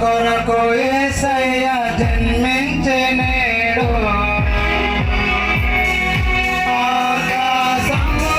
కొరకు ఏసయ్య జన్మించే నేడు. ఆకాశంలో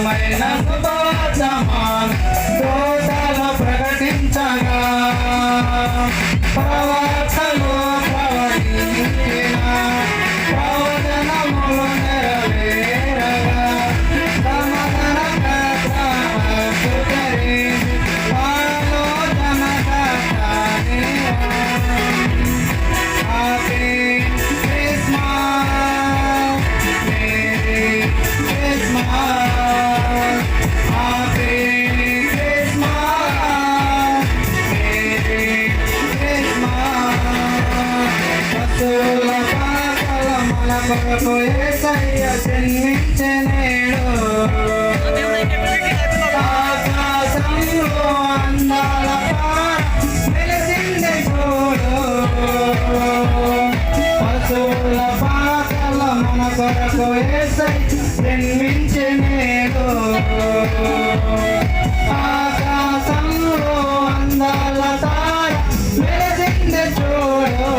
জামাই নাম కొరకు ఏసయ్య జన్మించనేడు ఆకాశంలో అందాల వెలిసిందే చూడు పశువుల పాకల మన కొరకు ఏసయ్య జన్మించనేడు ఆకాశంలో అందాల తార వెలిసిందే చూడు